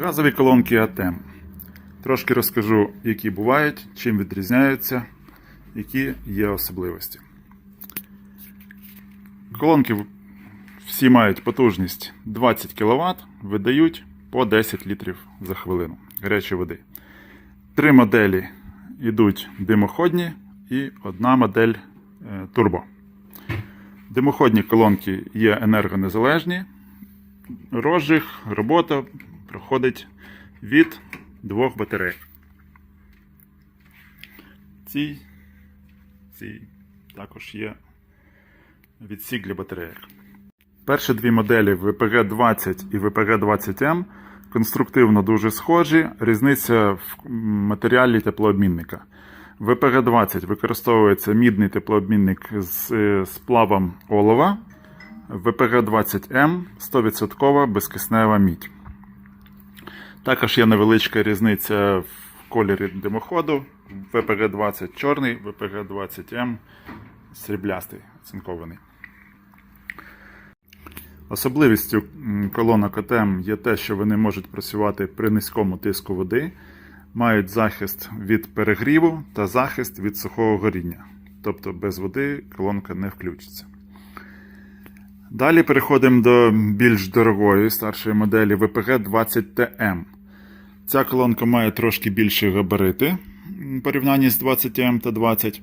Газові колонки АТЕМ. Трошки розкажу, які бувають, чим відрізняються, які є особливості. Колонки всі мають потужність 20 кВт, видають по 10 літрів за хвилину гарячої води. Три моделі йдуть димоходні і одна модель е, турбо. Димоходні колонки є енергонезалежні. Розжиг, робота проходить від двох батарей. Ці, ці також є відсік для батареїк. Перші дві моделі VPG-20 і VPG-20M конструктивно дуже схожі. Різниця в матеріалі теплообмінника. В VPG-20 використовується мідний теплообмінник з е, сплавом олова. В VPG-20M 100% безкиснева мідь. Також є невеличка різниця в кольорі димоходу. VPG-20 чорний, VPG-20M сріблястий, оцинкований. Особливістю колонок АТМ є те, що вони можуть працювати при низькому тиску води, мають захист від перегріву та захист від сухого горіння. Тобто без води колонка не включиться. Далі переходимо до більш дорогої старшої моделі VPG-20TM. Ця колонка має трошки більші габарити в порівнянні з 20M та 20.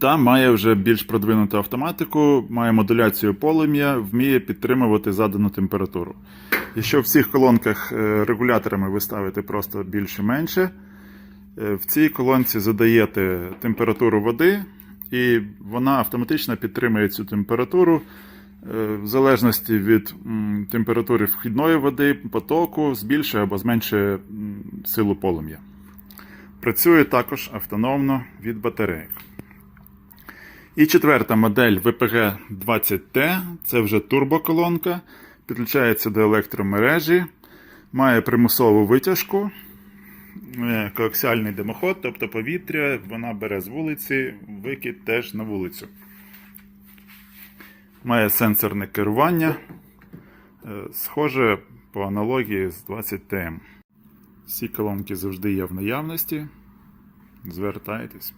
Та має вже більш продвинуту автоматику, має модуляцію полум'я, вміє підтримувати задану температуру. Якщо в всіх колонках е, регуляторами ви ставите просто більше менше, е, в цій колонці задаєте температуру води, і вона автоматично підтримує цю температуру в залежності від температури вхідної води, потоку, збільшує або зменшує силу полум'я. Працює також автономно від батарейок. І четверта модель VPG-20T це вже турбоколонка, підключається до електромережі, має примусову витяжку, е, коаксіальний димоход, тобто повітря, вона бере з вулиці, викид теж на вулицю. Має сенсорне керування, е, схоже по аналогії з 20TM. Всі колонки завжди є в наявності. Звертайтесь.